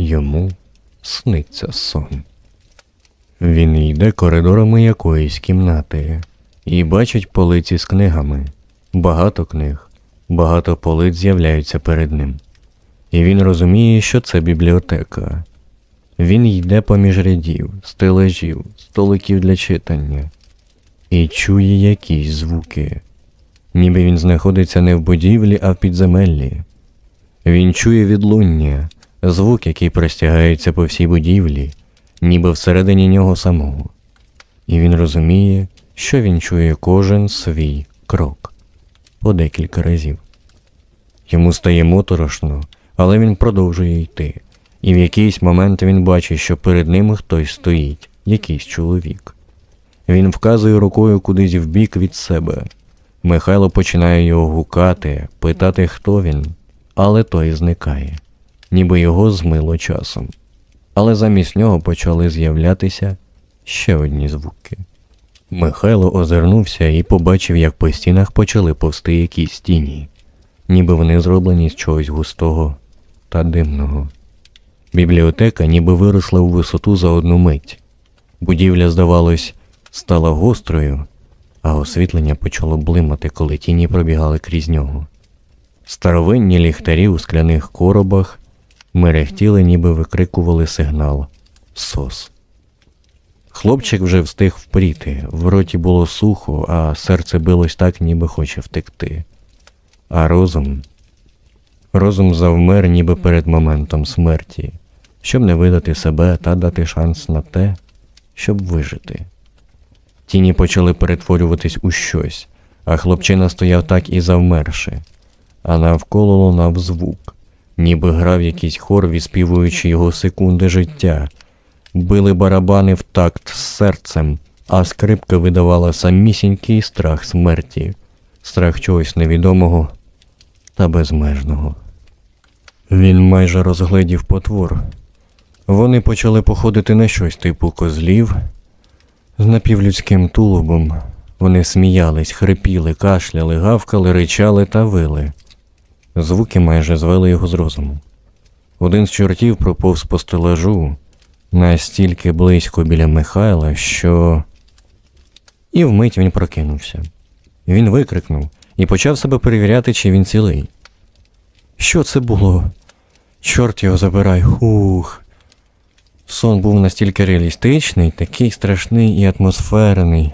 Йому сниться сон. Він йде коридорами якоїсь кімнати і бачить полиці з книгами. Багато книг, багато полиць з'являються перед ним. І він розуміє, що це бібліотека. Він йде поміж рядів, стележів, столиків для читання і чує якісь звуки, ніби він знаходиться не в будівлі, а в підземеллі. Він чує відлуння, звук, який простягається по всій будівлі, ніби всередині нього самого. І він розуміє, що він чує кожен свій крок по декілька разів. Йому стає моторошно, але він продовжує йти, і в якийсь момент він бачить, що перед ним хтось стоїть, якийсь чоловік. Він вказує рукою кудись вбік від себе. Михайло починає його гукати, питати, хто він, але той зникає, ніби його змило часом. Але замість нього почали з'являтися ще одні звуки. Михайло озирнувся і побачив, як по стінах почали повсти якісь тіні, ніби вони зроблені з чогось густого та димного. Бібліотека ніби виросла у висоту за одну мить. Будівля, здавалось, стала гострою, а освітлення почало блимати, коли тіні пробігали крізь нього. Старовинні ліхтарі у скляних коробах мерехтіли, ніби викрикували сигнал СОС. Хлопчик вже встиг впріти, в роті було сухо, а серце билось так, ніби хоче втекти. А розум. Розум завмер, ніби перед моментом смерті, щоб не видати себе та дати шанс на те, щоб вижити. Тіні почали перетворюватись у щось, а хлопчина стояв так і завмерши, а навколо лунав звук, ніби грав якийсь хор, відспівуючи його секунди життя. Били барабани в такт з серцем, а скрипка видавала самісінький страх смерті, страх чогось невідомого та безмежного. Він майже розгледів потвор. Вони почали походити на щось типу козлів з напівлюдським тулубом. Вони сміялись, хрипіли, кашляли, гавкали, ричали та вили. Звуки майже звели його з розуму. Один з чортів проповз по стелажу настільки близько біля Михайла, що. І вмить він прокинувся. Він викрикнув і почав себе перевіряти, чи він цілий. Що це було? Чорт його забирай, хух. Сон був настільки реалістичний, такий страшний і атмосферний.